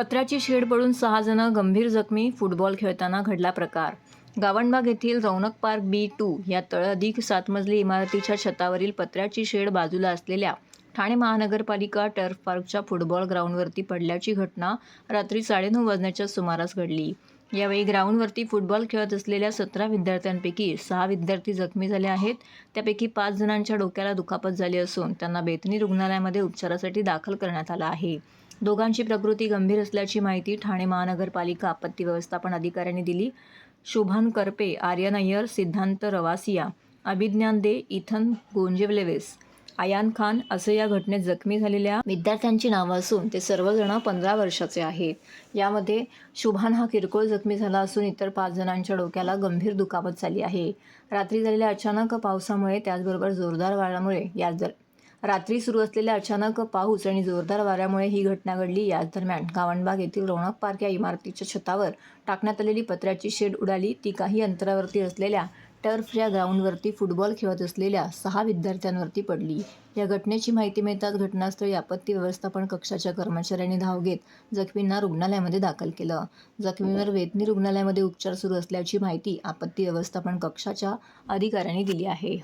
पत्र्याची शेड पडून सहा जण गंभीर जखमी फुटबॉल खेळताना घडला प्रकार. गावणबाग येथील रौनक पार्क बी टू या तळअधिक सात मजली इमारतीच्या छतावरील पत्र्याची शेड बाजूला असलेल्या ठाणे महानगरपालिका टर्फ पार्कच्या फुटबॉल ग्राउंडवरती पडल्याची घटना रात्री साडेनऊ वाजण्याच्या सुमारास घडली. यावेळी ग्राउंडवरती फुटबॉल खेळत असलेल्या सतरा विद्यार्थ्यांपैकी सहा विद्यार्थी जखमी झाले आहेत. त्यापैकी पाच जणांच्या डोक्याला दुखापत झाली असून त्यांना बेतनी रुग्णालयामध्ये उपचारासाठी दाखल करण्यात आलं आहे. दोघांची प्रकृती गंभीर असल्याची माहिती ठाणे महानगरपालिका आपत्ती व्यवस्थापन अधिकाऱ्यांनी दिली. शुभान करपे आर्यन अय्यर सिद्धांत रवासिया अभिज्ञान दे इथन गोंजेवलेवेस आयान खान असे या घटनेत जखमी झालेल्या विद्यार्थ्यांची नावं असून ते सर्वजण पंधरा वर्षाचे आहेत. यामध्ये शुभान हा किरकोळ जखमी झाला असून इतर पाच जणांच्या डोक्याला गंभीर दुखापत झाली आहे. रात्री झालेल्या अचानक पावसामुळे त्याचबरोबर जोरदार वाऱ्यामुळे या रात्री सुरू असलेल्या अचानक पाऊस आणि जोरदार वाऱ्यामुळे ही घटना घडली. याच दरम्यान गावणबाग येथील रौनक पार्क या इमारतीच्या छतावर टाकण्यात आलेली पत्र्याची शेड उडाली. ती काही अंतरावरती असलेल्या टर्फच्या ग्राउंडवरती फुटबॉल खेळत असलेल्या सहा विद्यार्थ्यांवरती पडली. या घटनेची माहिती मिळताच घटनास्थळी आपत्ती व्यवस्थापन कक्षाच्या कर्मचाऱ्यांनी धाव घेत जखमींना रुग्णालयामध्ये दाखल केलं. जखमींवर वेतनी रुग्णालयामध्ये उपचार सुरू असल्याची माहिती आपत्ती व्यवस्थापन कक्षाच्या अधिकाऱ्यांनी दिली आहे.